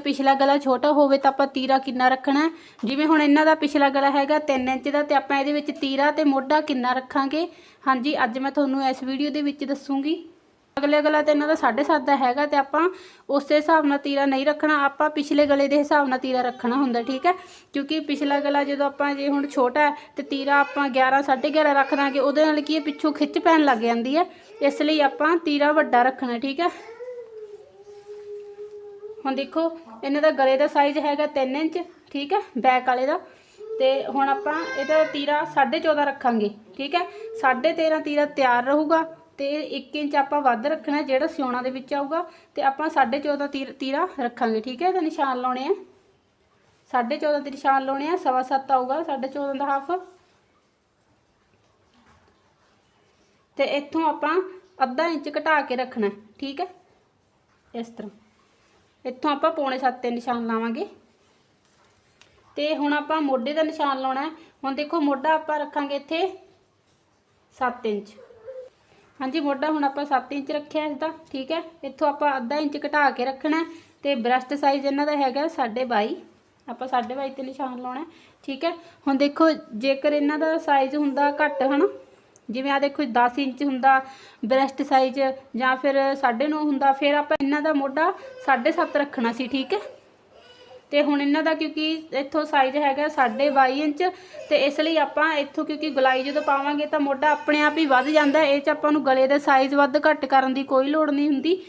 ਪਿਛਲਾ ਗਲਾ ਛੋਟਾ ਹੋਵੇ ਤਾਂ ਆਪਾਂ ਤੀਰਾ ਕਿੰਨਾ ਰੱਖਣਾ ਜਿਵੇਂ ਹੁਣ ਇਹਨਾਂ ਦਾ ਪਿਛਲਾ ਗਲਾ ਹੈਗਾ 3 ਇੰਚ ਦਾ ਤੇ ਆਪਾਂ ਇਹਦੇ ਵਿੱਚ ਤੀਰਾ ਤੇ ਮੋਢਾ ਕਿੰਨਾ ਰੱਖਾਂਗੇ? ਹਾਂਜੀ, ਅੱਜ ਮੈਂ ਤੁਹਾਨੂੰ ਇਸ ਵੀਡੀਓ ਦੇ ਵਿੱਚ ਦੱਸੂਗੀ। ਅਗਲੇ ਗਲਾ ਤੇ ਇਹਨਾਂ ਦਾ 7.5 ਦਾ ਹੈਗਾ ਤੇ ਆਪਾਂ ਉਸੇ ਹਿਸਾਬ ਨਾਲ ਤੀਰਾ ਨਹੀਂ ਰੱਖਣਾ, ਆਪਾਂ ਪਿਛਲੇ ਗਲੇ ਦੇ ਹਿਸਾਬ ਨਾਲ ਤੀਰਾ ਰੱਖਣਾ ਹੁੰਦਾ, ਠੀਕ ਹੈ? ਕਿਉਂਕਿ ਪਿਛਲਾ ਗਲਾ ਜਦੋਂ ਆਪਾਂ ਜੇ ਹੁਣ ਛੋਟਾ ਤੇ ਤੀਰਾ ਆਪਾਂ 11 11.5 ਰੱਖ ਦਾਂਗੇ, ਉਹਦੇ ਨਾਲ ਕੀ ਪਿੱਛੋਂ ਖਿੱਚ ਪੈਣ ਲੱਗ ਜਾਂਦੀ ਹੈ। ਇਸ ਲਈ ਆਪਾਂ ਤੀਰਾ ਵੱਡਾ ਰੱਖਣਾ, ਠੀਕ ਹੈ? ਹੁਣ ਦੇਖੋ, ਇਹਨਾਂ ਦਾ ਗਲੇ ਦਾ ਸਾਈਜ਼ ਹੈਗਾ 3 ਇੰਚ, ਠੀਕ ਹੈ ਬੈਕ ਵਾਲੇ ਦਾ। ਤੇ ਹੁਣ ਆਪਾਂ ਇਹਦਾ ਤੀਰਾ 14.5 ਰੱਖਾਂਗੇ, ਠੀਕ ਹੈ। 13.5 ਤੀਰਾ ਤਿਆਰ ਰਹੂਗਾ ਤੇ 1 ਇੰਚ ਆਪਾਂ ਵੱਧ ਰੱਖਣਾ ਜਿਹੜਾ ਸਿਉਣਾ ਦੇ ਵਿੱਚ ਆਊਗਾ ਤੇ ਆਪਾਂ 14.5 ਤੀਰ, ਤੀਰਾ ਰੱਖਾਂਗੇ, ਠੀਕ ਹੈ, ਇਹਦਾ ਨਿਸ਼ਾਨ ਲਾਉਣੇ ਆ। 14.5 ਦੇ ਨਿਸ਼ਾਨ ਲਾਉਣੇ ਆ, ਸਵਾ ਸੱਤ ਆਊਗਾ 14.5 ਦਾ ਹਾਫ ਤੇ ਇੱਥੋਂ ਆਪਾਂ ਅੱਧਾ ਇੰਚ ਘਟਾ ਕੇ ਰੱਖਣਾ, ਠੀਕ ਹੈ, ਇਸ ਤਰ੍ਹਾਂ। ਇੱਥੋਂ ਆਪਾਂ ਪੌਣੇ 7 ਤੇ ਨਿਸ਼ਾਨ ਲਾਵਾਂਗੇ। ਤੇ ਹੁਣ ਆਪਾਂ ਮੋਢੇ ਦਾ ਨਿਸ਼ਾਨ ਲਾਉਣਾ ਹੁਣ ਦੇਖੋ ਮੋਢਾ ਆਪਾਂ ਰੱਖਾਂਗੇ ਇੱਥੇ 7 ਇੰਚ। ਹਾਂਜੀ, ਮੋਢਾ ਹੁਣ ਆਪਾਂ 7 ਇੰਚ ਰੱਖਿਆ ਇਸ ਦਾ ਠੀਕ ਹੈ। ਇੱਥੋਂ ਆਪਾਂ ਅੱਧਾ ਇੰਚ ਘਟਾ ਕੇ ਰੱਖਣਾ ਹੈ ਤੇ ਬ੍ਰੈਸਟ ਸਾਈਜ਼ ਇਹਨਾਂ ਦਾ ਹੈਗਾ 22.5 ਆਪਾਂ 22.5 ਤੇ ਨਿਸ਼ਾਨ ਲਾਉਣਾ ਠੀਕ ਹੈ। ਹੁਣ ਦੇਖੋ ਜੇਕਰ ਇਹਨਾਂ ਦਾ ਸਾਈਜ਼ ਹੁੰਦਾ ਘੱਟ, ਹਨਾ ਜਿਵੇਂ ਆ ਦੇਖੋ 10 ਇੰਚ ਹੁੰਦਾ ਬ੍ਰੈਸਟ ਸਾਈਜ਼ ਜਾਂ ਫਿਰ 9.5 ਹੁੰਦਾ, ਫਿਰ ਆਪਾਂ ਇਹਨਾਂ ਦਾ ਮੋਢਾ 7.5 ਰੱਖਣਾ ਸੀ, ਠੀਕ ਹੈ? ਤੇ ਹੁਣ ਇਹਨਾਂ ਦਾ ਕਿਉਂਕਿ ਇੱਥੋਂ ਸਾਈਜ਼ ਹੈਗਾ 22 ਇੰਚ, ਤੇ ਇਸ ਲਈ ਆਪਾਂ ਇੱਥੋਂ ਕਿਉਂਕਿ ਗਲਾਈ ਜਦੋਂ ਪਾਵਾਂਗੇ ਤਾਂ ਮੋਢਾ ਆਪਣੇ ਆਪ ਹੀ ਵੱਧ ਜਾਂਦਾ ਇਹ ਚ ਆਪਾਂ ਨੂੰ ਗਲੇ ਦੇ ਸਾਈਜ਼ ਵੱਧ ਘੱਟ ਕਰਨ ਦੀ ਕੋਈ ਲੋੜ ਨਹੀਂ ਹੁੰਦੀ।